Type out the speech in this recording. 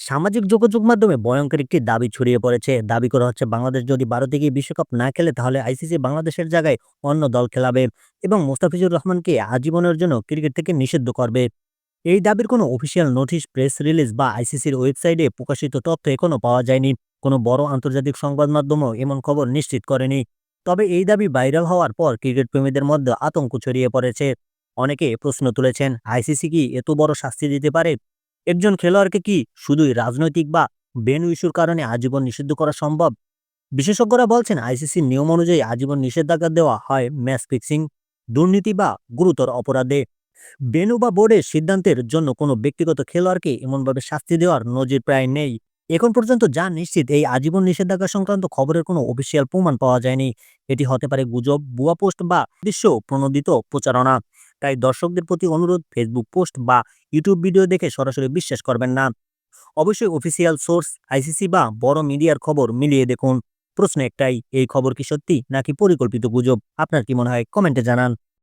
সামাজিক যোগাযোগ মাধ্যমে ভয়ঙ্কর একটি দাবি ছড়িয়ে পড়েছে। দাবি করা হচ্ছে, বাংলাদেশ যদি ভারতে গিয়ে বিশ্বকাপ না খেলে, তাহলে আইসিসি বাংলাদেশের জায়গায় অন্য দল খেলাবে এবং মোস্তাফিজুর রহমানকে আজীবনের জন্য ক্রিকেট থেকে নিষিদ্ধ করবে। এই দাবির কোনো অফিসিয়াল নোটিশ, প্রেস রিলিজ বা আইসিসির ওয়েবসাইটে প্রকাশিত তথ্য এখনও পাওয়া যায়নি। কোনো বড় আন্তর্জাতিক সংবাদ মাধ্যমও এমন খবর নিশ্চিত করেনি। তবে এই দাবি ভাইরাল হওয়ার পর ক্রিকেট প্রেমীদের মধ্যে আতঙ্ক ছড়িয়ে পড়েছে। অনেকে প্রশ্ন তুলেছেন, আইসিসি কি এত বড় শাস্তি দিতে পারে? একজন খেলোয়াড়কে কি শুধুই রাজনৈতিক বা বেনু ইস্যুর কারণে আজীবন নিষিদ্ধ করা সম্ভব? বিশেষজ্ঞরা বলছেন, আইসিসির নিয়ম অনুযায়ী আজীবন নিষেধাজ্ঞা দেওয়া হয় ম্যাচ ফিক্সিং, দুর্নীতি বা গুরুতর অপরাধে। বেনু বা বোর্ডের সিদ্ধান্তের জন্য কোনো ব্যক্তিগত খেলোয়াড়কে এমনভাবে শাস্তি দেওয়ার নজির প্রায় নেই। এখন পর্যন্ত যা নিশ্চিত, এই আজীবন নিষেধাজ্ঞা সংক্রান্ত খবরের কোনো অফিসিয়াল প্রমাণ পাওয়া যায়নি। এটি হতে পারে গুজব, ভুয়া পোস্ট বা দৃশ্য প্রণোদিত প্রচারণা। তাই দর্শকদের প্রতি অনুরোধ ফেসবুক পোস্ট বা ইউটিউব ভিডিও দেখে সরাসরি বিশ্বাস করবেন না। অবশ্যই অফিসিয়াল সোর্স আইসিসি বা বড় মিডিয়ার খবর মিলিয়ে দেখুন। প্রশ্ন একটাই, এই খবর কি সত্যি নাকি পরিকল্পিত গুজব? আপনার কি মনে হয়? কমেন্টে জানান।